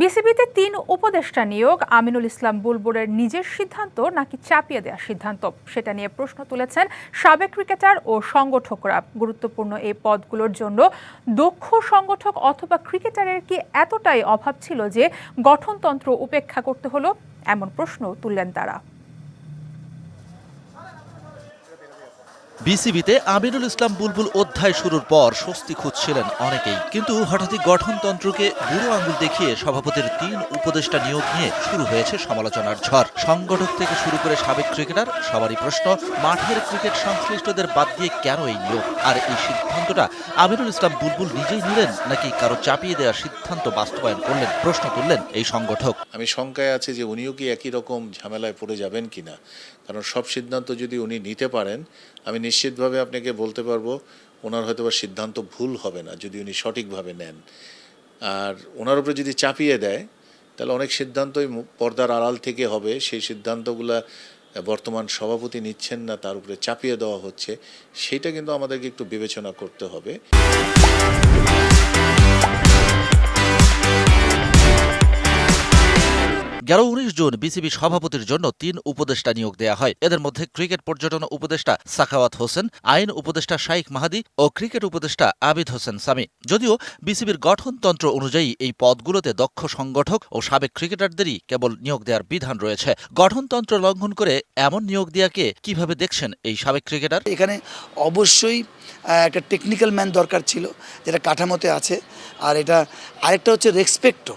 বিসিবিতে তিন উপদেষ্টা নিয়োগ, আমিনুল ইসলাম বুলবুলের নিজের সিদ্ধান্ত নাকি চাপিয়ে দেওয়ার সিদ্ধান্ত? সেটা নিয়ে প্রশ্ন তুলেছেন সাবেক ক্রিকেটার ও সংগঠকরা। গুরুত্বপূর্ণ এই পদগুলোর জন্য দক্ষ সংগঠক অথবা ক্রিকেটারের কি এতটাই অভাব ছিল যে গঠনতন্ত্র উপেক্ষা করতে হলো? এমন প্রশ্ন তুললেন তারা। বিসিবিতে আমিনুল ইসলাম বুলবুল অধ্যায় শুরুর পর স্বস্তি খুঁজছিলেন অনেকেই। কিন্তু হঠাৎই গঠনতন্ত্রকে বুড়ো আঙুল দেখিয়ে সভাপতির তিন উপদেষ্টা নিয়োগ নিয়ে শুরু হয়েছে সমালোচনার ঝড়। সংগঠক থেকে শুরু করে সাবেক ক্রিকেটার, সবারই প্রশ্ন, মাঠের ক্রিকেট সংশ্লিষ্টদের বাদ দিয়ে কেন এই নিয়োগ? আর এই সিদ্ধান্তটা আমিনুল ইসলাম বুলবুল নিজেই নিলেন নাকি কারও চাপিয়ে দেওয়ার সিদ্ধান্ত বাস্তবায়ন করলেন? প্রশ্ন তুললেন এই সংগঠক। আমি শঙ্কায় আছে যে উনিও কি একই রকম ঝামেলায় পড়ে যাবেন কিনা। কারণ সব সিদ্ধান্ত যদি উনি নিতে পারেন, আমি নিশ্চিতভাবে আপনাকে বলতে পারব, ওনার হয়তো বা সিদ্ধান্ত ভুল হবে না, যদি উনি সঠিকভাবে নেন। আর ওনার উপরে যদি চাপিয়ে দেয়, তাহলে অনেক সিদ্ধান্তই পর্দার আড়াল থেকে হবে। সেই সিদ্ধান্তগুলা বর্তমান সভাপতি নিচ্ছেন না, তার উপরে চাপিয়ে দেওয়া হচ্ছে। সেটা কিন্তু আমাদেরকে একটু বিবেচনা করতে হবে। গেল উনিশ জুন বিসিবি সভাপতির জন্য তিন উপদেষ্টা নিয়োগ দেওয়া হয়। এদের মধ্যে ক্রিকেট পর্যটন উপদেষ্টা সাখাওয়াত হোসেন, আইন উপদেষ্টা শাইখ মাহাদি ও ক্রিকেট উপদেষ্টা আবিদ হোসেন সামি যদিও বিসিবির গঠনতন্ত্র অনুযায়ী এই পদগুলোতে দক্ষ সংগঠক ও সাবেক ক্রিকেটারদেরই কেবল নিয়োগ দেওয়ার বিধান রয়েছে। গঠনতন্ত্র লঙ্ঘন করে এমন নিয়োগ দেওয়াকে কীভাবে দেখছেন এই সাবেক ক্রিকেটার? এখানে অবশ্যই একটা টেকনিক্যাল ম্যান দরকার ছিল, যেটা কাঠামোতে আছে। আর এটা আরেকটা হচ্ছে রেসপেক্টও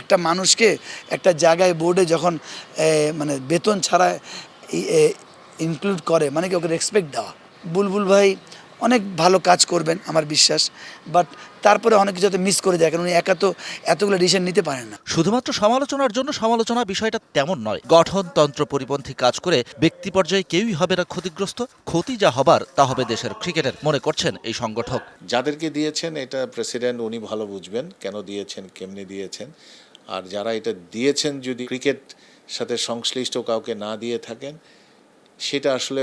একটা মানুষকে একটা জায়গায় বোর্ডে যখন মানে বেতন ছাড়া ইনক্লুড করে মানে কি ওকে রেসপেক্ট দেওয়া। বুলবুল ভাই অনেক ভালো কাজ করবেন আমার বিশ্বাস। বাট তারপরে অনেক কিছু মিস করে যায় কারণ উনি একা তো এতগুলো ডিসিশন নিতে পারেন না। শুধুমাত্র সমালোচনার জন্য সমালোচনা বিষয়টা তেমন নয়। গঠনতন্ত্র পরিপন্থী কাজ করে ব্যক্তি পর্যায়ে কেউই হবে না ক্ষতিগ্রস্ত ক্ষতি যা হবার তা হবে দেশের ক্রিকেটের মনে করছেন এই সংগঠক। যাদেরকে দিয়েছেন এটা প্রেসিডেন্ট উনি ভালো বুঝবেন কেন দিয়েছেন কেমনি দিয়েছেন। আর যারা এটা দিয়েছেন যদি ক্রিকেট সাথে সংশ্লিষ্ট কাউকে না দিয়ে থাকেন সেটা আসলে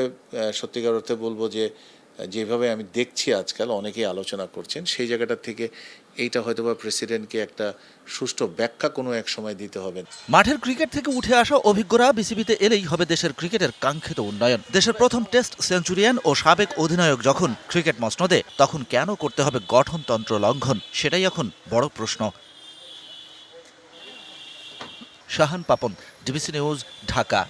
সত্যিকার অর্থে বলব যে যেভাবে আমি দেখছি আজকাল, অনেকেই আলোচনা করছেন, সেই জায়গাটা থেকে এইটা হয়তোবা প্রেসিডেন্টকে একটা সুষ্ঠু ব্যাখ্যা কোনো এক সময় দিতে হবে। মাঠের ক্রিকেট থেকে উঠে আসা অভিজ্ঞরা বিসিবিতে এলেই হবে দেশের ক্রিকেটের কাঙ্ক্ষিত উন্নয়ন। দেশের প্রথম টেস্ট সেঞ্চুরিয়ান ও সাবেক অধিনায়ক যখন ক্রিকেট মসনদে, তখন কেন করতে হবে গঠনতন্ত্র লঙ্ঘন? সেটাই এখন বড় প্রশ্ন। Shahan Papon, DBC news, Dhaka.